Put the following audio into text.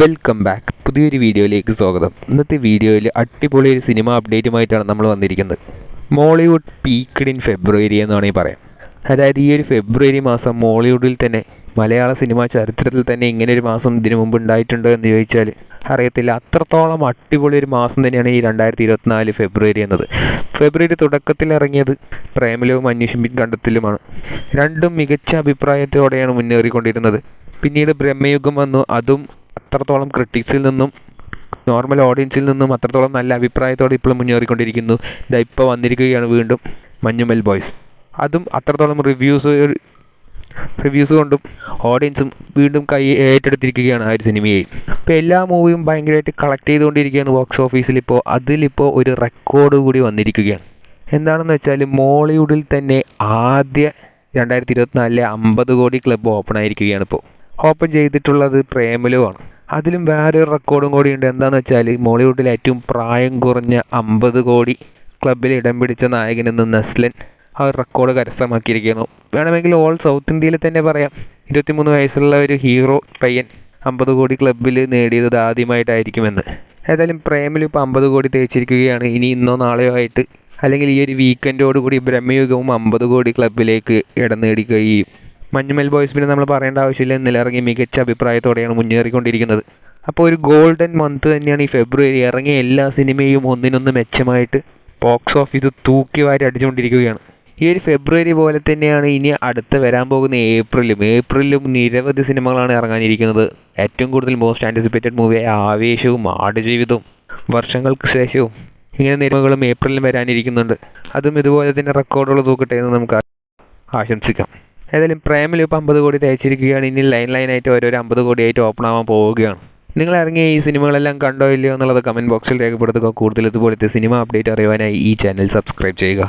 Welcome back പുതിയൊരു വീഡിയോയിലേക്ക് സ്വാഗതം. ഇന്നത്തെ വീഡിയോയിൽ അടിപൊളി ഒരു സിനിമ അപ്ഡേറ്റുമായിട്ടാണ് നമ്മൾ വന്നിരിക്കുന്നത്. മോളിവുഡ് പീക്ക്ഡ് ഇൻ ഫെബ്രുവരി എന്ന് വേണമെങ്കിൽ പറയാം. അതായത് ഈ ഒരു ഫെബ്രുവരി മാസം മോളിവുഡിൽ തന്നെ മലയാള സിനിമാ ചരിത്രത്തിൽ തന്നെ ഇങ്ങനെ ഒരു മാസം ഇതിനു മുമ്പ് ഉണ്ടായിട്ടുണ്ടോ എന്ന് ചോദിച്ചാൽ അറിയത്തില്ല. അത്രത്തോളം അടിപൊളി ഒരു മാസം തന്നെയാണ് ഈ രണ്ടായിരത്തി ഇരുപത്തിനാല് ഫെബ്രുവരി എന്നത്. ഫെബ്രുവരി തുടക്കത്തിൽ ഇറങ്ങിയത് പ്രേമലവും അന്വേഷിപ്പിൻ കണ്ടെത്തലുമാണ്. രണ്ടും മികച്ച അഭിപ്രായത്തോടെയാണ് മുന്നേറിക്കൊണ്ടിരുന്നത്. പിന്നീട് ബ്രഹ്മയുഗം വന്നു. അതും അത്രത്തോളം ക്രിട്ടിക്സിൽ നിന്നും നോർമൽ ഓഡിയൻസിൽ നിന്നും അത്രത്തോളം നല്ല അഭിപ്രായത്തോടെ ഇപ്പോഴും മുന്നേറിക്കൊണ്ടിരിക്കുന്നു. ഇതാ ഇപ്പോൾ വന്നിരിക്കുകയാണ് വീണ്ടും മഞ്ഞുമൽ ബോയ്സ്. അതും അത്രത്തോളം റിവ്യൂസ് റിവ്യൂസ് കൊണ്ടും ഓഡിയൻസും വീണ്ടും കൈ ഏറ്റെടുത്തിരിക്കുകയാണ് ആ ഒരു സിനിമയെ ഇപ്പോൾ എല്ലാ മൂവിയും ഭയങ്കരമായിട്ട് കളക്ട് ചെയ്തുകൊണ്ടിരിക്കുകയാണ് ബോക്സ് ഓഫീസിൽ ഇപ്പോൾ അതിലിപ്പോൾ ഒരു റെക്കോർഡ് കൂടി വന്നിരിക്കുകയാണ്. എന്താണെന്ന് വെച്ചാൽ മോളിവുഡിൽ തന്നെ ആദ്യ രണ്ടായിരത്തി ഇരുപത്തിനാലിലെ അമ്പത് കോടി ക്ലബ് ഓപ്പൺ ആയിരിക്കുകയാണ് ഇപ്പോൾ ഓപ്പൺ ചെയ്തിട്ടുള്ളത് പ്രേമലുവാണ് അതിലും വേറൊരു റെക്കോർഡും കൂടി ഉണ്ട്. എന്താണെന്ന് വെച്ചാൽ മോളിവുഡിലെ ഏറ്റവും പ്രായം കുറഞ്ഞ അമ്പത് കോടി ക്ലബിൽ ഇടം പിടിച്ച നായകനെന്ന് നസ്ലൻ ആ ഒരു റെക്കോർഡ് കരസ്ഥമാക്കിയിരിക്കുന്നു. വേണമെങ്കിൽ ഓൾ സൗത്ത് ഇന്ത്യയിൽ തന്നെ പറയാം. ഇരുപത്തിമൂന്ന് വയസ്സുള്ള ഒരു ഹീറോ പയ്യൻ അമ്പത് കോടി ക്ലബിൽ നേടിയത് ആദ്യമായിട്ടായിരിക്കുമെന്ന്. ഏതായാലും പ്രേമിൽ ഇപ്പോൾ അമ്പത് കോടി തേച്ചിരിക്കുകയാണ്. ഇനി ഇന്നോ നാളെയോ ആയിട്ട് അല്ലെങ്കിൽ ഈ ഒരു വീക്കെൻഡോടുകൂടി ബ്രഹ്മയുഗവും അമ്പത് കോടി ക്ലബിലേക്ക് ഇടം നേടിക്കുകയും മഞ്ഞുമൽ ബോയ്സ് പിന്നെ നമ്മൾ പറയേണ്ട ആവശ്യമില്ല. എന്നിലിറങ്ങി മികച്ച അഭിപ്രായത്തോടെയാണ് മുന്നേറിക്കൊണ്ടിരിക്കുന്നത്. അപ്പോൾ ഒരു ഗോൾഡൻ മന്ത് തന്നെയാണ് ഈ ഫെബ്രുവരി ഇറങ്ങിയ എല്ലാ സിനിമയും ഒന്നിനൊന്ന് മെച്ചമായിട്ട് ബോക്സ് ഓഫീസ് തൂക്കി വാരി അടിച്ചുകൊണ്ടിരിക്കുകയാണ്. ഈ ഒരു ഫെബ്രുവരി പോലെ തന്നെയാണ് ഇനി അടുത്ത് വരാൻ പോകുന്ന ഏപ്രിലും ഏപ്രിലും നിരവധി സിനിമകളാണ് ഇറങ്ങാനിരിക്കുന്നത്. ഏറ്റവും കൂടുതൽ മോസ്റ്റ് ആന്റിസിപ്പേറ്റഡ് മൂവിയായ ആവേശവും ആടുജീവിതവും വർഷങ്ങൾക്ക് ശേഷവും ഇങ്ങനെ സിനിമകളും ഏപ്രിലും വരാനിരിക്കുന്നുണ്ട്. അതും ഇതുപോലെ തന്നെ റെക്കോർഡുകൾ തൂക്കട്ടെ എന്ന് നമുക്ക് ആശംസിക്കാം. ഏതായാലും പ്രേമിൽ ഇപ്പോൾ അമ്പത് കോടി തയ്ച്ചിരിക്കുകയാണ് ഇനി ലൈൻ ലൈനായിട്ട് ഓരോരോ അമ്പത് കോടിയായിട്ട് ഓപ്പൺ ആവാൻ പോവുകയാണ്. നിങ്ങൾ ഇറങ്ങിയ ഈ സിനിമകളെല്ലാം കണ്ടോ ഇല്ലയോ എന്നുള്ളത് കമന്റ് ബോക്സിൽ രേഖപ്പെടുത്തുക. കൂടുതൽ ഇതുപോലത്തെ സിനിമ അപ്ഡേറ്റ് അറിയുവാനായി ഈ ചാനൽ സബ്സ്ക്രൈബ് ചെയ്യുക.